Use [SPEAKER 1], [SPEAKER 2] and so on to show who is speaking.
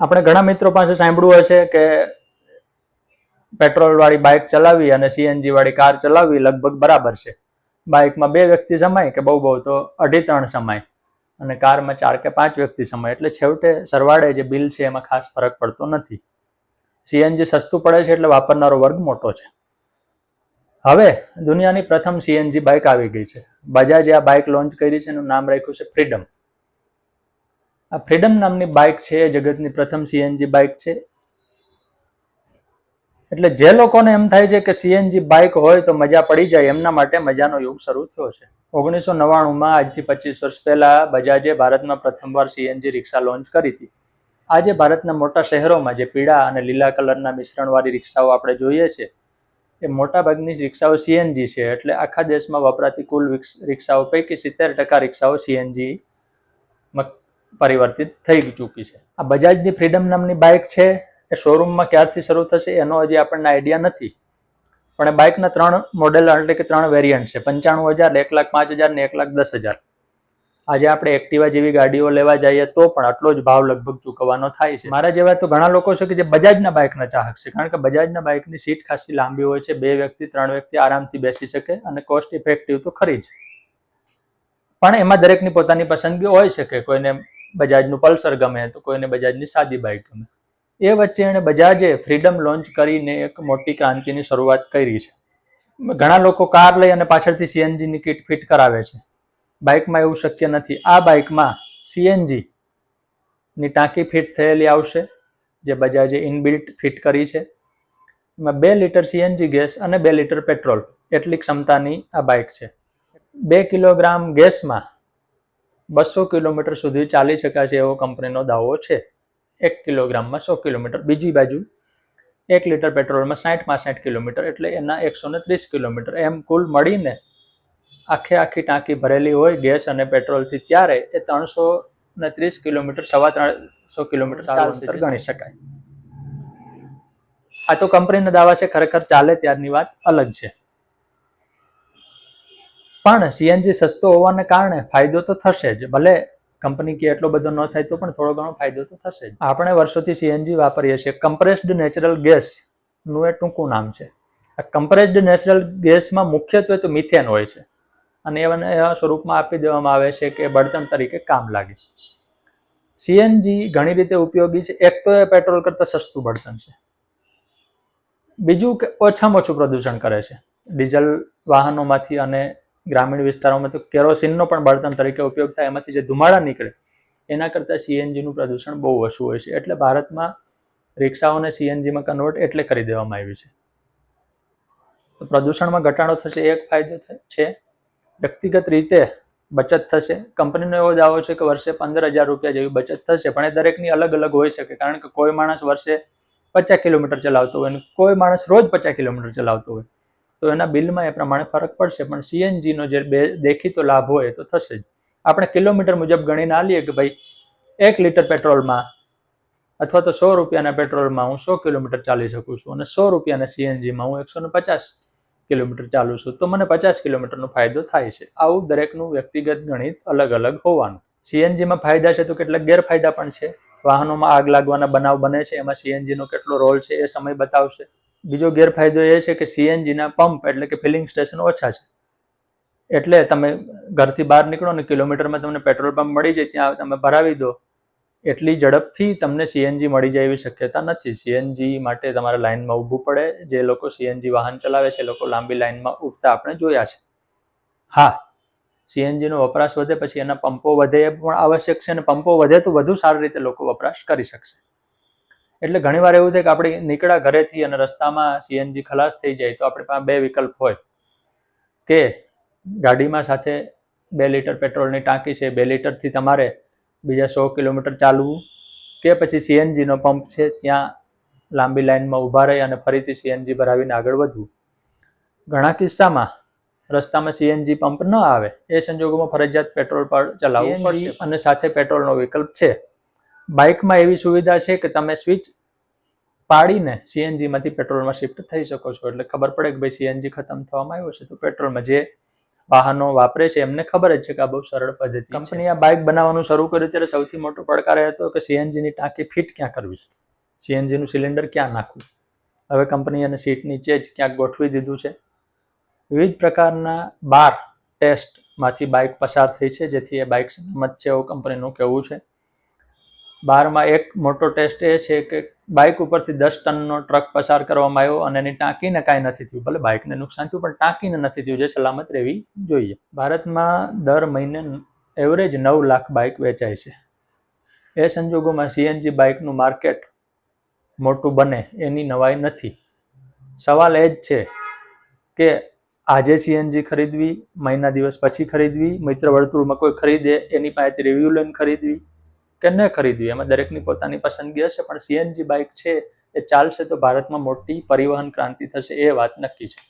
[SPEAKER 1] આપણે ઘણા મિત્રો પાસે સાંભળ્યું હશે કે પેટ્રોલ વાળી બાઇક ચલાવી અને સીએનજી વાળી કાર ચલાવવી લગભગ બરાબર છે. બાઇકમાં બે વ્યક્તિ સમાય કે બહુ બહુ તો અઢી ત્રણ સમાય. અને કારમાં ચાર કે પાંચ વ્યક્તિ સમાય. એટલે છેવટે સરવાળે જે બિલ છે એમાં ખાસ ફરક પડતો નથી. સીએનજી સસ્તું પડે છે એટલે વાપરનારો વર્ગ મોટો છે. હવે દુનિયાની પ્રથમ સીએનજી બાઇક આવી ગઈ છે. બજાજે આ બાઇક લોન્ચ કરી છે એનું નામ રાખ્યું છે ફ્રીડમ. આ ફ્રીડમ નામની બાઇક છે, એ જગતની પ્રથમ સીએનજી બાઇક છે. એટલે જે લોકોને એમ થાય છે કે સીએનજી બાઇક હોય તો મજા પડી જાય, એમના માટે મજાનો યુગ શરૂ થયો છે. ઓગણીસો નવ્વાણુંમાં આજથી પચીસ વર્ષ પહેલાં બજાજે ભારતમાં પ્રથમવાર સીએનજી રિક્ષા લોન્ચ કરી હતી. આજે ભારતના મોટા શહેરોમાં જે પીળા અને લીલા કલરના મિશ્રણવાળી રિક્ષાઓ આપણે જોઈએ છે, એ મોટાભાગની રિક્ષાઓ સીએનજી છે. એટલે આખા દેશમાં વપરાતી કુલ રિક્ષાઓ પૈકી સિત્તેર ટકા રિક્ષાઓ સીએનજી પરિવર્તિત થઈ ચૂકી છે. આ બજાજની ફ્રીડમ નામની બાઇક છે, એ શોરૂમમાં ક્યારથી શરૂ થશે એનો હજી આપણને આઈડિયા નથી. પણ એ બાઇકના ત્રણ મોડેલ, એટલે કે ત્રણ વેરિયન્ટ છે, પંચાણું હજાર, એક લાખ પાંચ હજાર ને એક લાખ દસ હજાર. આજે આપણે એક્ટિવા જેવી ગાડીઓ લેવા જઈએ તો પણ આટલો જ ભાવ લગભગ ચૂકવવાનો થાય છે. મારા જેવા તો ઘણા લોકો છે કે જે બજાજના બાઇકના ચાહક છે, કારણ કે બજાજના બાઇકની સીટ ખાસી લાંબી હોય છે, બે વ્યક્તિ, ત્રણ વ્યક્તિ આરામથી બેસી શકે અને કોસ્ટ ઇફેક્ટિવ તો ખરી જ. પણ એમાં દરેકની પોતાની પસંદગી હોય શકે કોઈને બજાજનું પલ્સર ગમે, તો કોઈને બજાજની સાદી બાઇક ગમે. એ વચ્ચે એણે બજાજે ફ્રીડમ લોન્ચ કરીને એક મોટી ક્રાંતિની શરૂઆત કરી છે. ઘણા લોકો કાર લઈ અને પાછળથી સીએનજીની કિટ ફિટ કરાવે છે. બાઇકમાં એવું શક્ય નથી. આ બાઇકમાં સીએનજી ની ટાંકી ફિટ થયેલી આવશે, જે બજાજે ઇનબિલ્ટ ફિટ કરી છે. એમાં બે લીટર સીએનજી ગેસ અને બે લીટર પેટ્રોલ. એટલી ક્ષમતાની આ બાઇક છે. બે કિલોગ્રામ ગેસમાં બસો કિલોમીટર સુધી ચાલી શકાશે એવો કંપનીનો દાવો છે. એક કિલોગ્રામમાં સો કિલોમીટર. બીજી બાજુ એક લીટર પેટ્રોલમાં સાઠ પાસઠ કિલોમીટર એટલે એના એકસો ને ત્રીસ કિલોમીટર. એમ કુલ મળીને આખે આખી ટાંકી ભરેલી હોય ગેસ અને પેટ્રોલથી ત્યારે એ ત્રણસો ને ત્રીસ કિલોમીટર સવા ત્રણસો કિલોમીટર અંતર ગણી શકાય. આ તો કંપનીના દાવા છે ખરેખર ચાલે ત્યારની વાત અલગ છે. પણ સીએનજી સસ્તો હોવાને કારણે ફાયદો તો થશે જ. ભલે કંપની કે એટલો બધો ન થાય તો પણ થોડો ઘણો ફાયદો તો થશે જ. આપણે વર્ષોથી સીએનજી વાપરીએ છીએ. કમ્પ્રેસ્ડ નેચરલ ગેસનું એ ટૂંકું નામ છે. આ કમ્પ્રેસ્ડ નેચરલ ગેસમાં મુખ્યત્વે તો મિથેન હોય છે. અને એને એવા સ્વરૂપમાં આપી દેવામાં આવે છે કે બળતણ તરીકે કામ લાગે. સીએનજી ઘણી રીતે ઉપયોગી છે. એક તો એ પેટ્રોલ કરતાં સસ્તું બળતણ છે. બીજું કે ઓછામાં ઓછું પ્રદૂષણ કરે છે. ડીઝલ વાહનોમાંથી અને ગ્રામીણ વિસ્તારોમાં તો કેરોસીનનો પણ બળતણ તરીકે ઉપયોગ થાય, એમાંથી જે ધુમાડા નીકળે, એના કરતાં સીએનજીનું પ્રદૂષણ બહુ ઓછું હોય છે. એટલે ભારતમાં રિક્ષાઓને સીએનજીમાં કન્વર્ટ એટલે કરી દેવામાં આવ્યું છે. તો પ્રદૂષણમાં ઘટાડો થશે એક ફાયદો છે. વ્યક્તિગત રીતે બચત થશે. કંપનીનો એવો દાવો છે કે વર્ષે પંદર હજાર રૂપિયા જેવી બચત થશે, પણ એ દરેકની અલગ અલગ હોઈ શકે, કારણ કે કોઈ માણસ વર્ષે પચાસ કિલોમીટર ચલાવતો હોય અને કોઈ માણસ રોજ પચાસ કિલોમીટર ચલાવતો હોય. તો એના બિલમાં એ પ્રમાણે ફરક પડશે. પણ સીએનજીનો જે બે દેખીતો લાભ હોય તો થશે જ. આપણે કિલોમીટર મુજબ ગણીને આલીએ કે ભાઈ એક લીટર પેટ્રોલમાં અથવા તો સો રૂપિયાના પેટ્રોલમાં હું સો કિલોમીટર ચાલી શકું છું અને સો રૂપિયાના સીએનજીમાં હું એકસો પચાસ કિલોમીટર ચાલું છું. તો મને પચાસ કિલોમીટરનો ફાયદો થાય છે. આવું દરેકનું વ્યક્તિગત ગણિત અલગ અલગ હોવાનું. સીએનજીમાં ફાયદા છે તો કેટલાક ગેરફાયદા પણ છે. વાહનોમાં આગ લાગવાના બનાવ બને છે. એમાં સીએનજીનો કેટલો રોલ છે એ સમય બતાવશે. બીજો ગેરફાયદો એ છે કે સીએનજીના પંપ એટલે કે ફિલિંગ સ્ટેશન ઓછા છે. એટલે તમે ઘરથી બહાર નીકળો ને કિલોમીટરમાં તમને પેટ્રોલ પંપ મળી જાય, ત્યાં તમે ભરાવી દો. એટલી ઝડપથી તમને સીએનજી મળી જાય એવી શક્યતા નથી. સીએનજી માટે તમારે લાઇનમાં ઊભું પડે. જે લોકો સીએનજી વાહન ચલાવે છે, એ લોકો લાંબી લાઇનમાં ઊભતા આપણે જોયા છે. હા, સીએનજીનો વપરાશ વધે પછી એના પંપો વધે એ પણ આવશ્યક છે અને પંપો વધે તો વધુ સારી રીતે લોકો વપરાશ કરી શકશે. એટલે ઘણીવાર એવું થાય કે આપણે નીકળ્યા ઘરેથી અને રસ્તામાં સીએનજી ખલાસ થઈ જાય તો આપણી પાસે બે વિકલ્પ હોય. કે ગાડીમાં સાથે બે લીટર પેટ્રોલની ટાંકી છે બે લીટરથી તમારે બીજા સો કિલોમીટર ચાલવું કે પછી સીએનજીનો પંપ છે ત્યાં લાંબી લાઇનમાં ઊભા રહી અને ફરીથી સીએનજી ભરાવીને આગળ વધવું. ઘણા કિસ્સામાં રસ્તામાં સીએનજી પંપ ન આવે એ સંજોગોમાં ફરજિયાત પેટ્રોલ પર ચલાવવું પડશે અને સાથે પેટ્રોલનો વિકલ્પ છે. બાઇકમાં એવી સુવિધા છે કે તમે સ્વિચ પાડીને સીએનજીમાંથી પેટ્રોલમાં શિફ્ટ થઈ શકો છો. એટલે ખબર પડે કે ભાઈ સીએનજી ખતમ થવામાં આવ્યો છે તો પેટ્રોલમાં જે વાહનો વાપરે છે એમને ખબર જ છે કે આ બહુ સરળ પદ્ધતિ કંપની આ બાઇક બનાવવાનું શરૂ કર્યું ત્યારે સૌથી મોટો પડકાર એ હતો કે સીએનજીની ટાંકી ફિટ ક્યાં કરવી સીએનજીનું સિલિન્ડર ક્યાં નાખવું? હવે કંપની અને સીટ નીચે જ ક્યાંક ગોઠવી દીધું છે. વિવિધ પ્રકારના બાર ટેસ્ટમાંથી બાઇક પસાર થઈ છે જેથી એ બાઇક સલામત છે એવું કંપનીનું કહેવું છે. બારમાં એક મોટો ટેસ્ટ એ છે કે બાઇક ઉપરથી દસ ટનનો ટ્રક પસાર કરવામાં આવ્યો અને એની ટાંકીને કાંઈ નથી થયું. ભલે બાઇકને નુકસાન થયું, પણ ટાંકીને નથી થયું, જે સલામત રહેવી જોઈએ. ભારતમાં દર મહિને એવરેજ નવ લાખ બાઇક વેચાય છે. એ સંજોગોમાં સીએનજી બાઇકનું માર્કેટ મોટું બને એની નવાઈ નથી. સવાલ એ જ છે કે આજે સીએનજી ખરીદવી, મહિના દિવસ પછી ખરીદવી, મિત્ર વર્તુળમાં કોઈ ખરીદે, એની પાસેથી રિવ્યુ લઈને ખરીદવી કે ન ખરીદવી. એમાં દરેકની પોતાની પસંદગી હશે, પણ સીએનજી બાઇક છે, એ ચાલશે તો ભારતમાં મોટી પરિવહન ક્રાંતિ થશે, એ વાત નક્કી છે.